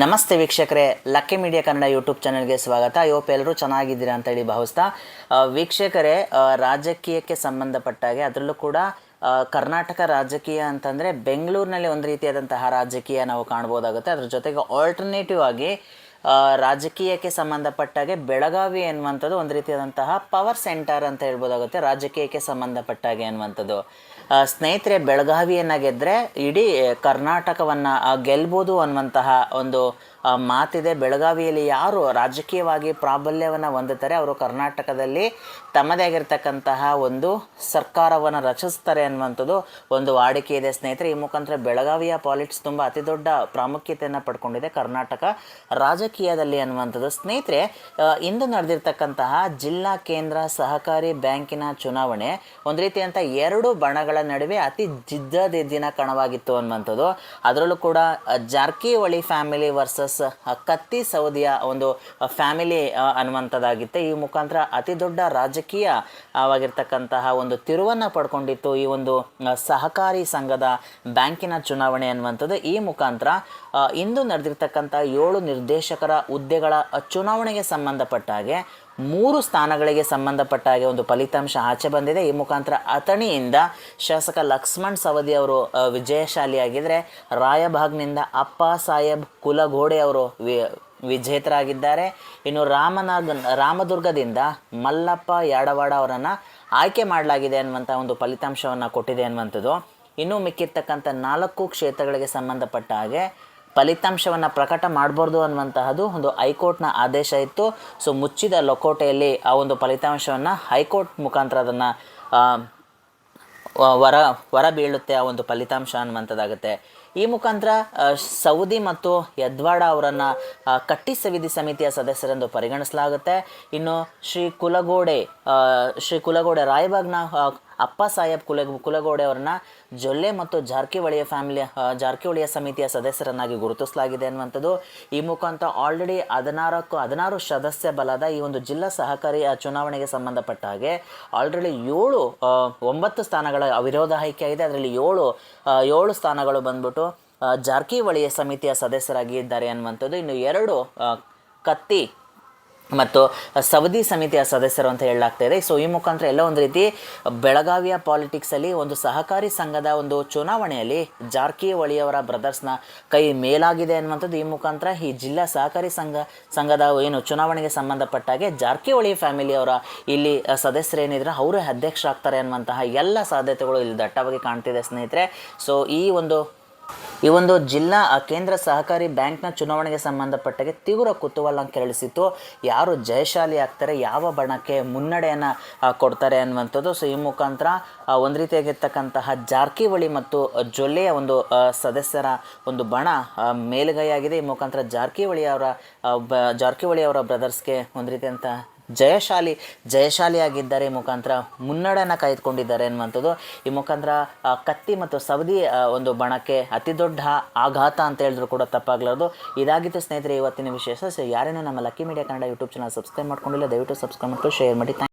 ನಮಸ್ತೆ ವೀಕ್ಷಕರೇ, lucky media Kannada YouTube ಚಾನಲ್ಗೆ ಸ್ವಾಗತ. ಯೋಪ್ ಎಲ್ಲರೂ ಚೆನ್ನಾಗಿದ್ದೀರಾ ಅಂತ ಹೇಳಿ ಭಾವಿಸ್ತಾ ವೀಕ್ಷಕರೇ ರಾಜಕೀಯಕ್ಕೆ ರಾಜಕೀಯಕ್ಕೆ ಸಂಬಂಧಪಟ್ಟಾಗೆ ಅದರಲ್ಲೂ ಕೂಡ ಕರ್ನಾಟಕ ರಾಜಕೀಯ ಅಂತಂದರೆ ಬೆಂಗಳೂರಿನಲ್ಲಿ ಒಂದು ರೀತಿಯಾದಂತಹ ರಾಜಕೀಯ ನಾವು ಕಾಣ್ಬೋದಾಗುತ್ತೆ. ಅದ್ರ ಜೊತೆಗೆ ಆಲ್ಟರ್ನೇಟಿವ್ ಆಗಿ ರಾಜಕೀಯಕ್ಕೆ ಸಂಬಂಧಪಟ್ಟಾಗೆ ಬೆಳಗಾವಿ ಎನ್ನುವಂಥದ್ದು ಒಂದು ರೀತಿಯಾದಂತಹ ಪವರ್ ಸೆಂಟರ್ ಅಂತ ಹೇಳ್ಬೋದಾಗುತ್ತೆ. ರಾಜಕೀಯಕ್ಕೆ ಸಂಬಂಧಪಟ್ಟಾಗೆ ಅನ್ನುವಂಥದ್ದು ಸ್ನೇಹಿತರೆ, ಬೆಳಗಾವಿಯನ್ನು ಗೆದ್ದರೆ ಇಡೀ ಕರ್ನಾಟಕವನ್ನು ಗೆಲ್ಬೋದು ಅನ್ನುವಂತಹ ಒಂದು ಮಾತಿದೆ. ಬೆಳಗಾವಿಯಲ್ಲಿ ಯಾರು ರಾಜಕೀಯವಾಗಿ ಪ್ರಾಬಲ್ಯವನ್ನು ಹೊಂದುತ್ತಾರೆ, ಅವರು ಕರ್ನಾಟಕದಲ್ಲಿ ತಮ್ಮದೇ ಆಗಿರ್ತಕ್ಕಂತಹ ಒಂದು ಸರ್ಕಾರವನ್ನು ರಚಿಸ್ತಾರೆ ಅನ್ನುವಂಥದ್ದು ಒಂದು ವಾಡಿಕೆ ಇದೆ ಸ್ನೇಹಿತರೆ. ಈ ಮುಖಾಂತರ ಬೆಳಗಾವಿಯ ಪಾಲಿಟಿಕ್ಸ್ ತುಂಬ ಅತಿ ದೊಡ್ಡ ಪ್ರಾಮುಖ್ಯತೆಯನ್ನು ಪಡ್ಕೊಂಡಿದೆ ಕರ್ನಾಟಕ ರಾಜಕೀಯದಲ್ಲಿ ಅನ್ನುವಂಥದ್ದು. ಸ್ನೇಹಿತರೆ ಇಂದು ನಡೆದಿರ್ತಕ್ಕಂತಹ ಜಿಲ್ಲಾ ಕೇಂದ್ರ ಸಹಕಾರಿ ಬ್ಯಾಂಕಿನ ಚುನಾವಣೆ ಒಂದು ರೀತಿಯಂಥ ಎರಡು ಬಣಗಳ ನಡುವೆ ಅತಿ ಜಿದ್ದದಿದ್ದಿನ ಕಣವಾಗಿತ್ತು ಅನ್ನುವಂಥದ್ದು. ಅದರಲ್ಲೂ ಕೂಡ ಜಾರ್ಕಿಹೊಳಿ ಫ್ಯಾಮಿಲಿ ವರ್ಸಸ್ ಕತ್ತಿ ಸೌದಿಯ ಒಂದು ಫ್ಯಾಮಿಲಿ ಅನ್ನುವಂಥದ್ದಾಗಿತ್ತು. ಈ ಮುಖಾಂತರ ಅತಿ ದೊಡ್ಡ ರಾಜಕೀಯ ಒಂದು ತಿರುವನ್ನು ಪಡ್ಕೊಂಡಿತ್ತು ಈ ಒಂದು ಸಹಕಾರಿ ಸಂಘದ ಬ್ಯಾಂಕಿನ ಚುನಾವಣೆ ಅನ್ನುವಂಥದ್ದು. ಈ ಮುಖಾಂತರ ಇಂದು ನಡೆದಿರ್ತಕ್ಕಂಥ ಏಳು ನಿರ್ದೇಶಕರ ಹುದ್ದೆಗಳ ಚುನಾವಣೆಗೆ ಸಂಬಂಧಪಟ್ಟ ಹಾಗೆ ಮೂರು ಸ್ಥಾನಗಳಿಗೆ ಸಂಬಂಧಪಟ್ಟ ಹಾಗೆ ಒಂದು ಫಲಿತಾಂಶ ಆಚೆ ಬಂದಿದೆ. ಈ ಮುಖಾಂತರ ಅಥಣಿಯಿಂದ ಶಾಸಕ ಲಕ್ಷ್ಮಣ್ ಸವದಿ ಅವರು ವಿಜಯಶಾಲಿಯಾಗಿದ್ದರೆ ರಾಯಭಾಗ್ನಿಂದ ಅಪ್ಪ ಸಾಹೇಬ್ ಕುಲಗೋಡೆ ಅವರು ವಿ, ವಿಜೇತರಾಗಿದ್ದಾರೆ. ಇನ್ನು ರಾಮನಾಗ, ರಾಮದುರ್ಗದಿಂದ ಮಲ್ಲಪ್ಪ ಯಾಡವಾಡ ಅವರನ್ನು ಆಯ್ಕೆ ಮಾಡಲಾಗಿದೆ ಅನ್ನುವಂಥ ಒಂದು ಫಲಿತಾಂಶವನ್ನು ಕೊಟ್ಟಿದೆ ಅನ್ನುವಂಥದ್ದು. ಇನ್ನೂ ಮಿಕ್ಕಿರ್ತಕ್ಕಂಥ ನಾಲ್ಕು ಕ್ಷೇತ್ರಗಳಿಗೆ ಸಂಬಂಧಪಟ್ಟ ಹಾಗೆ ಫಲಿತಾಂಶವನ್ನು ಪ್ರಕಟ ಮಾಡಬಾರ್ದು ಅನ್ನುವಂತಹದ್ದು ಒಂದು ಹೈಕೋರ್ಟ್ನ ಆದೇಶ ಇತ್ತು. ಸೊ, ಮುಚ್ಚಿದ ಲಕೋಟೆಯಲ್ಲಿ ಆ ಒಂದು ಫಲಿತಾಂಶವನ್ನು ಹೈಕೋರ್ಟ್ ಮುಖಾಂತರ ಅದನ್ನು ವರ ಹೊರ ಬೀಳುತ್ತೆ ಆ ಒಂದು ಫಲಿತಾಂಶ ಅನ್ನುವಂಥದ್ದಾಗುತ್ತೆ. ಈ ಮುಖಾಂತರ ಸೌದಿ ಮತ್ತು ಯದ್ವಾಡ ಅವರನ್ನು ಕಟ್ಟಿ ಸವಿಧಿ ಸಮಿತಿಯ ಸದಸ್ಯರೆಂದು ಪರಿಗಣಿಸಲಾಗುತ್ತೆ. ಇನ್ನು ಶ್ರೀ ಕುಲಗೋಡೆ ಶ್ರೀ ಕುಲಗೋಡೆ ರಾಯಬಾಗ್ನ ಅಪ್ಪ ಸಾಹೇಬ್ ಕುಲ ಕುಲಗೋಡೆ ಅವರನ್ನ ಜೊಲ್ಲೆ ಮತ್ತು ಜಾರಕಿಹೊಳಿಯ ಫ್ಯಾಮಿಲಿ ಜಾರಕಿಹೊಳಿಯ ಸಮಿತಿಯ ಸದಸ್ಯರನ್ನಾಗಿ ಗುರುತಿಸಲಾಗಿದೆ ಅನ್ನುವಂಥದ್ದು. ಈ ಮುಖಾಂತರ ಆಲ್ರೆಡಿ ಹದಿನಾರಕ್ಕೂ ಹದಿನಾರು ಸದಸ್ಯ ಬಲದ ಈ ಒಂದು ಜಿಲ್ಲಾ ಸಹಕಾರಿ ಚುನಾವಣೆಗೆ ಸಂಬಂಧಪಟ್ಟ ಹಾಗೆ ಆಲ್ರೆಡಿ ಏಳು ಒಂಬತ್ತು ಸ್ಥಾನಗಳ ಅವಿರೋಧ ಆಯ್ಕೆ ಆಗಿದೆ. ಅದರಲ್ಲಿ ಏಳು ಏಳು ಸ್ಥಾನಗಳು ಬಂದ್ಬಿಟ್ಟು ಜಾರಕಿಹೊಳಿಯ ಸಮಿತಿಯ ಸದಸ್ಯರಾಗಿ ಇದ್ದಾರೆ ಅನ್ನುವಂಥದ್ದು. ಇನ್ನು ಎರಡು ಕತ್ತಿ ಮತ್ತು ಸವದಿ ಸಮಿತಿಯ ಸದಸ್ಯರು ಅಂತ ಹೇಳಲಾಗ್ತಾ ಇದೆ. ಸೊ ಈ ಮುಖಾಂತರ ಎಲ್ಲ ಒಂದು ರೀತಿ ಬೆಳಗಾವಿಯ ಪಾಲಿಟಿಕ್ಸಲ್ಲಿ ಒಂದು ಸಹಕಾರಿ ಸಂಘದ ಒಂದು ಚುನಾವಣೆಯಲ್ಲಿ ಜಾರಕಿಹೊಳಿಯವರ ಬ್ರದರ್ಸ್ನ ಕೈ ಮೇಲಾಗಿದೆ ಅನ್ನುವಂಥದ್ದು ಈ ಮುಖಾಂತರ ಈ ಜಿಲ್ಲಾ ಸಹಕಾರಿ ಸಂಘ, ಸಂಘದ ಏನು ಚುನಾವಣೆಗೆ ಸಂಬಂಧಪಟ್ಟಾಗೆ ಜಾರಕಿಹೊಳಿ ಫ್ಯಾಮಿಲಿಯವರ ಇಲ್ಲಿ ಸದಸ್ಯರೇನಿದ್ರೆ ಅವರೇ ಅಧ್ಯಕ್ಷರಾಗ್ತಾರೆ ಅನ್ನುವಂತಹ ಎಲ್ಲ ಸಾಧ್ಯತೆಗಳು ಇಲ್ಲಿ ದಟ್ಟವಾಗಿ ಕಾಣ್ತಿದೆ ಸ್ನೇಹಿತರೆ. ಸೊ ಈ ಒಂದು ಈ ಒಂದು ಜಿಲ್ಲಾ ಕೇಂದ್ರ ಸಹಕಾರಿ ಬ್ಯಾಂಕ್ನ ಚುನಾವಣೆಗೆ ಸಂಬಂಧಪಟ್ಟಗೆ ತೀವ್ರ ಕುತೂಹಲ ಕೆರಳಿಸಿತ್ತು. ಯಾರು ಜಯಶಾಲಿ ಆಗ್ತಾರೆ, ಯಾವ ಬಣಕ್ಕೆ ಮುನ್ನಡೆಯನ್ನು ಕೊಡ್ತಾರೆ ಅನ್ನುವಂಥದ್ದು. ಸೊ, ಈ ಮುಖಾಂತರ ಒಂದು ರೀತಿಯಾಗಿರ್ತಕ್ಕಂತಹ ಜಾರಕಿಹೊಳಿ ಮತ್ತು ಜೊಲ್ಲೆಯ ಒಂದು ಸದಸ್ಯರ ಒಂದು ಬಣ ಮೇಲುಗೈಯಾಗಿದೆ. ಈ ಮುಖಾಂತರ ಜಾರಕಿಹೊಳಿ ಅವರ ಬ, ಜಾರಕಿಹೊಳಿ ಅವರ ಬ್ರದರ್ಸ್ಗೆ ಒಂದು ರೀತಿಯಂಥ ಜಯಶಾಲಿ, ಜಯಶಾಲಿಯಾಗಿದ್ದಾರೆ ಮುಖಾಂತರ ಮುನ್ನಡೆಯನ್ನು ಕಾಯ್ದುಕೊಂಡಿದ್ದಾರೆ ಅನ್ನುವಂಥದ್ದು ಈ ಮುಖಾಂತರ ಕತ್ತಿ ಮತ್ತು ಸವದಿ ಒಂದು ಬಣಕ್ಕೆ ಅತಿ ದೊಡ್ಡ ಆಘಾತ ಅಂತ ಹೇಳಿದ್ರು ಕೂಡ ತಪ್ಪಾಗಲಾರದು. ಇದಾಗಿತ್ತು ಸ್ನೇಹಿತರೆ, ಇವತ್ತಿನ ವಿಶೇಷ. ಸೊ ಯಾರೇನೂ ನಮ್ಮ lucky media Kannada YouTube channel subscribe ಮಾಡ್ಕೊಂಡಿಲ್ಲ, ದಯವಿಟ್ಟು ಸಬ್ಸ್ಕ್ರೈಬ್ ಮಾಡ್ಕೊಂಡು ಶೇರ್ ಮಾಡಿ.